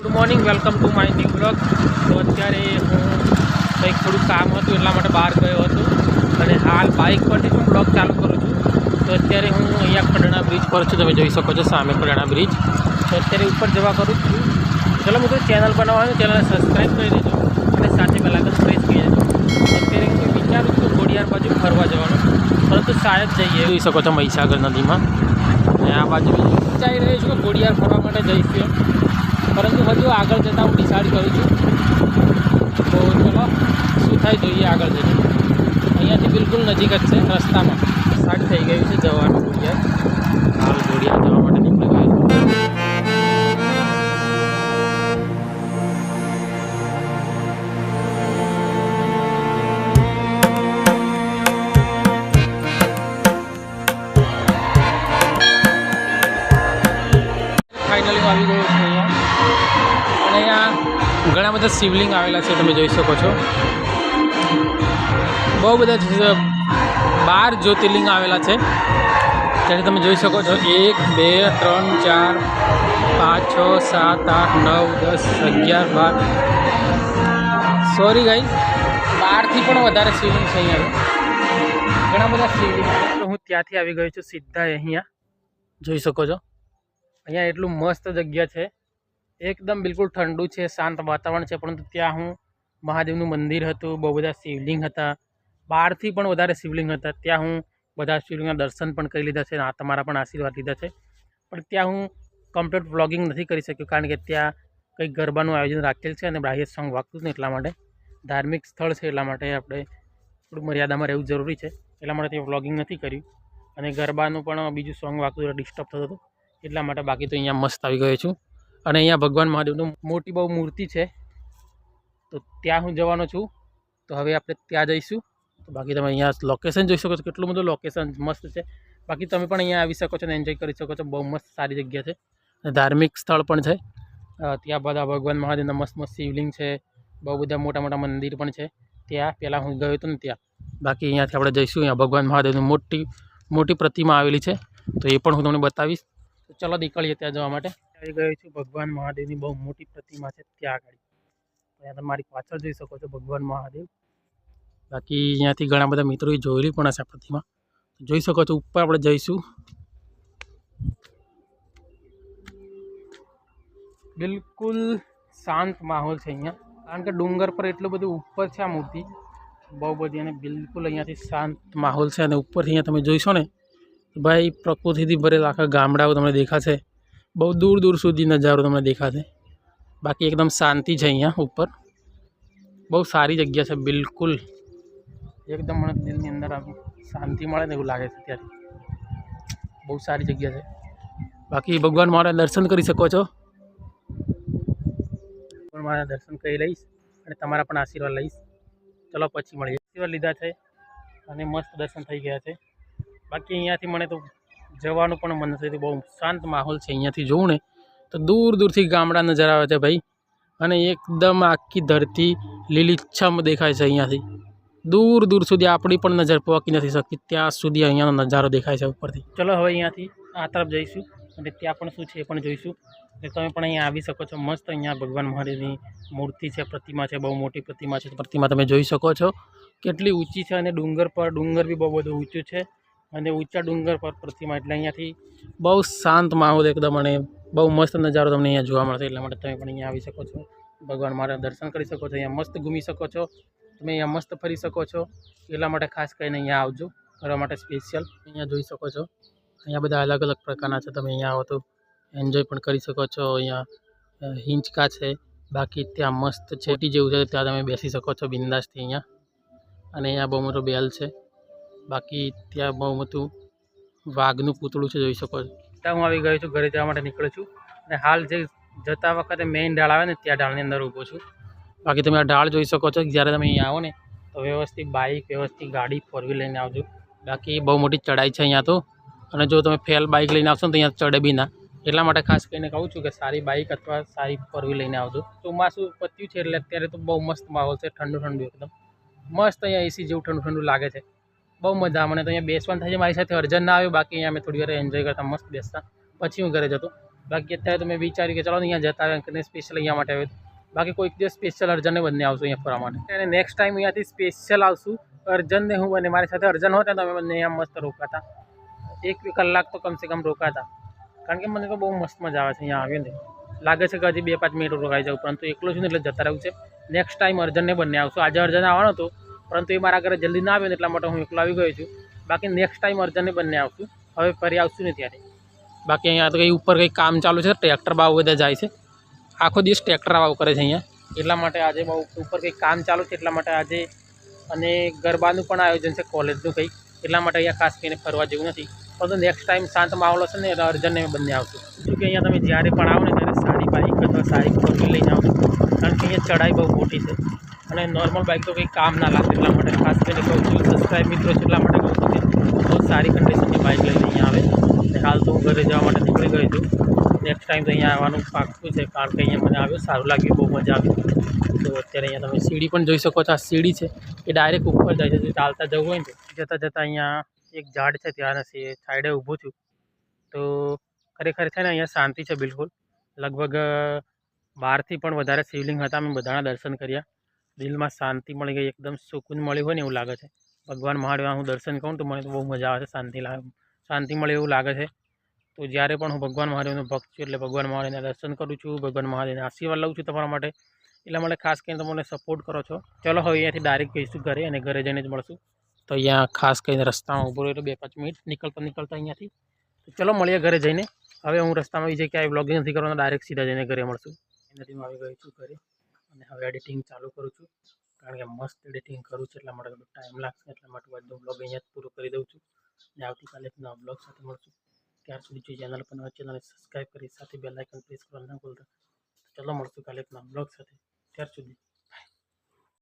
Good morning welcome to my new blog તો અત્યારે હું કંઈક થોડું કામ હતું એટલા માટે બહાર ગયો હતો. અને હાલ બાઇક પરથી હું બ્લોગ ચાલુ કરું છું. તો અત્યારે હું અહીંયા ખડણા બ્રિજ પર છું. તમે જોઈ શકો છો સામે ખડણા બ્રિજ તો અત્યારે ઉપર જવા કરું છું. ચલો મિત્રો ચેનલ બનાવવાનું ચેનલને સબસ્ક્રાઈબ કરી દેજો. અને સાથે પહેલાં પ્રેસ કરી દેજો. અત્યારે હું વિચારું છું ઘોડિયાર બાજુ ફરવા જવાનું. પરંતુ શાયદ જઈએ. જોઈ શકો છો મહીસાગર નદીમાં. અને આ બાજુ વિચારી રહ્યો છું. કે ઘોડિયાર ફરવા માટે જઈશું. પરંતુ હજુ આગળ જતાં હું ડિસાઇડ કરું છું, તો ચલો, શું થાય જોઈએ આગળ જઈને? અહીંયાથી બિલકુલ નજીક જ છે રસ્તામાં. સ્ટાર્ટ થઈ ગયું છે જવાનું ઘોડિયાર હાલ ઘોડિયાર જવા માટે નીકળી ગયું આવી ગયો ઘણા બધા શિવલિંગ આવેલા છે, તમે જોઈ શકો છો. બહુ બધા બાર જ્યોતિર્લિંગ આવેલા છે. ત્યારે તમે જોઈ શકો છો, એક, બે, ત્રણ, ચાર, પાંચ, છ, સાત, આઠ, નવ, દસ, અગિયાર, બાર. સોરી ગાઈ બારથી પણ વધારે શિવલિંગ છે અહીંયા. ઘણા બધા શિવલિંગ હું ત્યાંથી આવી ગયો છું સીધા અહીંયા. જોઈ શકો છો. અહીંયા એટલું મસ્ત જગ્યા છે. એકદમ બિલકુલ ઠંડુ છે, શાંત વાતાવરણ છે, પરંતુ ત્યાં હું મહાદેવનું મંદિર હતું, બહુ બધા શિવલિંગ હતા, બહારથી પણ વધારે શિવલિંગ હતા. ત્યાં હું બધા શિવલિંગના દર્શન પણ કરી લીધા છે, અને તમારા પણ આશીર્વાદ લીધા છે. પણ ત્યાં હું કમ્પ્લીટ વ્લોગિંગ નથી કરી શક્યો, કારણ કે ત્યાં કંઈક ગરબાનું આયોજન રાખેલ છે, અને બાહ્ય સોંગ વાગતું નહીં એટલા માટે ધાર્મિક સ્થળ છે, એટલા માટે આપણે થોડું મર્યાદામાં રહેવું જરૂરી છે, એટલા માટે ત્યાં વ્લોગિંગ નથી કર્યું. અને ગરબાનું પણ બીજું સોંગ વાગતું ડિસ્ટર્બ થતું હતું, એટલા માટે બાકી તો અહીંયા મસ્ત આવી ગયો છું. અને અહીંયા ભગવાન મહાદેવનું મોટી બહુ મૂર્તિ છે. તો ત્યાં હું જવાનો છું. તો હવે આપણે ત્યાં જઈશું. તો બાકી તમે અહીંયા લોકેશન જોઈ શકો છો, કેટલું બધું લોકેશન મસ્ત છે. બાકી તમે પણ અહીંયા આવી શકો છો અને એન્જોય કરી શકો છો. બહુ મસ્ત સારી જગ્યા છે. અને ધાર્મિક સ્થળ પણ છે. ત્યાં બધા ભગવાન મહાદેવના મસ્ત મસ્ત શિવલિંગ છે. બહુ બધા મોટા મોટા મંદિર પણ છે. ત્યાં પહેલાં હું ગયો હતો ને ત્યાં. બાકી અહીંયાથી આપણે જઈશું. અહીંયા ભગવાન મહાદેવની મોટી મોટી પ્રતિમા આવેલી છે. તો એ પણ હું તમને બતાવીશ. તો ચલો નીકળીએ ત્યાં જવા માટે. આવી ગયો છું, ભગવાન મહાદેવની બહુ મોટી પ્રતિમા છે ત્યાં આગળ અહીંયા તમારી પાછળ જોઈ શકો છો ભગવાન મહાદેવ. બાકી અહીંયાથી ઘણા બધા મિત્રોએ જોયેલી પણ હશે પ્રતિમા. જોઈ શકો છો, ઉપર આપણે જઈશું. બિલકુલ શાંત માહોલ છે અહીંયા. કારણ કે ડુંગર પર એટલું બધું ઉપર છે આ મૂર્તિ. બહુ બધી અને બિલકુલ અહીંયાથી શાંત માહોલ છે અને ઉપરથી અહીંયા તમે જોઈશો ને ભાઈ પ્રકૃતિથી ભરેલા આખા ગામડાઓ તમને દેખાશે. બહુ દૂર દૂર સુધી નજારો તમને દેખાશે. બાકી એકદમ શાંતિ છે અહીંયા ઉપર. બહુ સારી જગ્યા છે, બિલકુલ. એકદમ મને દિલની અંદર શાંતિ મળે ને એવું લાગે છે ત્યારે બહુ સારી જગ્યા છે. બાકી ભગવાન મારા દર્શન કરી શકો છો. પણ મારા દર્શન કરી લઈશ અને તમારા પણ આશીર્વાદ લઈશ. ચલો પછી મળીએ. આશીર્વાદ લીધા છે અને મસ્ત દર્શન થઈ ગયા છે. બાકી અહીંયાથી મને તો જવાનું પણ મન થયું. બહુ શાંત માહોલ છે અહીંયાથી જોઉં ને, તો દૂર દૂરથી ગામડા નજર આવે છે ભાઈ. અને એકદમ આખી ધરતી લીલીછમ દેખાય છે અહીંયાથી. દૂર દૂર સુધી આપણી પણ નજર પહોંચી નથી શકતી ત્યાં સુધી અહીંયાનો નજારો દેખાય છે ઉપરથી. ચલો હવે અહીંયાથી આ તરફ જઈશું અને ત્યાં પણ શું છે એ પણ જોઈશું. એટલે તમે પણ અહીંયા આવી શકો છો. મસ્ત અહીંયા ભગવાન મહાદેવની મૂર્તિ છે, પ્રતિમા છે, બહુ મોટી પ્રતિમા છે. પ્રતિમા તમે જોઈ શકો છો. કેટલી ઊંચી છે અને ડુંગર પર ડુંગર બી બહુ બધું ઊંચું છે. અને ઊંચા ડુંગર પર પ્રતિમા. એટલે અહીંયાથી બહુ શાંત માહોલ એકદમ અને બહુ મસ્ત નજારો તમને અહીંયા જોવા મળશે. એટલા માટે તમે પણ અહીંયા આવી શકો છો. ભગવાન મારા દર્શન કરી શકો છો. અહીંયા મસ્ત ઘૂમી શકો છો. તમે અહીંયા મસ્ત ફરી શકો છો. એટલા માટે ખાસ કરીને અહીંયા આવજો. ફરવા માટે સ્પેશિયલ અહીંયા જોઈ શકો છો. અહીંયા બધા અલગ અલગ પ્રકારના છે. તમે અહીંયા આવો તો એન્જોય પણ કરી શકો છો. અહીંયા હિંચકા છે. બાકી ત્યાં મસ્ત છેટી જેવું છે. ત્યાં તમે બેસી શકો છો બિંદાસથી અહીંયા. અને અહીંયા બહુ મોટો બેલ છે. બાકી ત્યાં બહુ મોટું વાઘનું પૂતળું છે જોઈ શકો છો. ત્યાં હું આવી ગયો છું ઘરે જવા માટે નીકળું છું. અને હાલ જે જતા વખતે મેઇન ઢાળ આવે ને ત્યાં ઢાળની અંદર ઊભો છું. બાકી તમે આ ઢાળ જોઈ શકો છો જ્યારે તમે અહીંયા આવો ને તો વ્યવસ્થિત બાઇક વ્યવસ્થિત ગાડી ફોર વ્હીલ લઈને આવજો. બાકી બહુ મોટી ચડાઈ છે અહીંયા તો. અને જો તમે ફેલ બાઇક લઈને આવશો ને તો અહીંયા ચડે બી ના. એટલા માટે ખાસ કરીને કહું છું કે સારી બાઇક અથવા સારી ફોર લઈને આવજો. ચોમાસું પત્યું છે એટલે અત્યારે તો બહુ મસ્ત માહોલ છે ઠંડુ ઠંડુ એકદમ. મસ્ત અહીંયા એસી જેવું ઠંડુ ઠંડુ લાગે છે. બહુ મજા મને તો અહીંયા બેસવાનું થાય છે. મારી સાથે અર્જન ના આવ્યું. બાકી અહીંયા અમે થોડી વાર એન્જોય કરતા મસ્ત બેસતા. પછી હું ઘરે જતો. બાકી અત્યારે તો મેં વિચાર્યું કે ચાલો અહીંયા જતા કરીને સ્પેશિયલ અહીંયા માટે આવ્યું. બાકી કોઈક દિવસ સ્પેશિયલ અર્જનને બંને આવશું અહીંયા ફરવા માટે. અને નેક્સ્ટ ટાઈમ અહીંયાથી સ્પેશિયલ આવશું. અર્જનને હું અને મારી સાથે અર્જન હોતા તો અમે બંને અહીંયા મસ્ત રોકાતા. એક કલાક તો કમસે કમ રોકાતા. કારણ કે મને તો બહુ મસ્ત મજા આવે છે અહીંયા આવીને લાગે છે કે હજી બે પાંચ મિનિટ રોકાઈ જાઉં. પરંતુ એકલો છું ને એટલે જતા રહ્યું છે. નેક્સ્ટ ટાઈમ અર્જનને બંને આવશું. આજે અર્જન આવવાનો હતો. પરંતુ એ મારા ઘરે જલ્દી ના આવ્યો ને એટલા માટે હું એકલો આવી ગયો છું. બાકી નેક્સ્ટ ટાઈમ અર્જનને બંને આવશું. હવે ફરી આવશું ને ત્યારે. બાકી અહીંયા તો કંઈ ઉપર કંઈ કામ ચાલુ છે ટ્રેક્ટર બાવ બધા જાય છે. આખો દિવસ ટ્રેક્ટર વાવ કરે છે અહીંયા. એટલા માટે આજે બહુ ઉપર કંઈક કામ ચાલુ છે, એટલા માટે આજે અને ગરબાનું પણ આયોજન છે, કોલેજનું કંઈક એટલા માટે અહીંયા ખાસ કરીને ફરવા જેવું નથી. પરંતુ નેક્સ્ટ ટાઈમ શાંત માહોલ હશે ને, એટલે અર્જનને બંને આવશું. શું કે અહીંયા તમે જ્યારે પણ આવો ને, ત્યારે સારી બાઇક અથવા સારી ફોર લઈને આવજો. કારણ કે અહીંયા ચડાઈ બહુ મોટી છે. અને નોર્મલ બાઇક તો કંઈ કામ ના લાગે એટલા માટે. ખાસ કરીને કહું છું સબસ્ક્રાઈબ મિત્રો છે એટલા માટે કહું છું કે બહુ સારી કન્ડિશનની બાઇક લઈને અહીંયા આવે અને હાલ તો હું ઘરે જવા માટે નીકળી ગયો છું. નેક્સ્ટ ટાઈમ તો અહીંયા આવવાનું પાકું છે, કારણ કે અહીંયા મને આવ્યું, સારું લાગ્યું, બહુ મજા આવી. તો અત્યારે અહીંયા તમે સીડી પણ જોઈ શકો છો, આ સીડી છે, એ ડાયરેક્ટ ઉપર જાય છે ચાલતા જવું હોય ને જતાં જતાં અહીંયા એક ઝાડ છે, ત્યાં નથી સાઈડે ઊભું છું. તો ખરેખર છે ને, અહીંયા શાંતિ છે બિલકુલ. લગભગ બારથી પણ વધારે શિવલિંગ હતા, અમે બધાના દર્શન કર્યા. દિલમાં શાંતિ મળી ગઈ, એકદમ સુકૂન મળ્યું હોય ને એવું લાગે છે. ભગવાન મહાદેવના હું દર્શન કરું તો મને તો બહુ મજા આવે છે, શાંતિ લાગે, શાંતિ મળે એવું લાગે છે. તો જ્યારે પણ હું ભગવાન મહાદેવનો ભક્ત છું એટલે ભગવાન મહાદેવના દર્શન કરું છું, ભગવાન મહાદેવના આશીર્વાદ લઉં છું તમારા માટે. એટલા માટે ખાસ કરીને તમે મને સપોર્ટ કરો છો. ચલો હવે અહીંયાથી ડાયરેક્ટ જઈશું ઘરે અને ઘરે જઈને જ મળશું. તો અહીંયા ખાસ કરીને રસ્તામાં ઊભો રહ્યો બે પાંચ મિનિટ નીકળતા નીકળતા અહીંયાથી. તો ચલો મળીએ ઘરે જઈને. હવે હું રસ્તામાં બીજે ક્યાંય બ્લોગિંગ નથી કરવાનો ડાયરેક્ટ સીધા જઈને ઘરે મળશું. એનાથી હું આવી ગયો છું ઘરે. અને હવે એડિટિંગ ચાલુ કરું છું. કારણ કે મસ્ત એડિટિંગ કરું છું, એટલા માટે થોડો ટાઈમ લાગશે, એટલા માટે બધો બ્લોગ અહીંયા જ પૂરો કરી દઉં છું. અને આવતીકાલે એક નવા બ્લોગ સાથે મળશું. ત્યાર સુધી જે ચેનલ પર નવા ચેનલને સબસ્ક્રાઈબ કરી, સાથે બેલ આઇકન પ્રેસ કરવા ના ભૂલતા. ચલો મળશું કાલે એક નવા બ્લોગ સાથે. ત્યાર સુધી.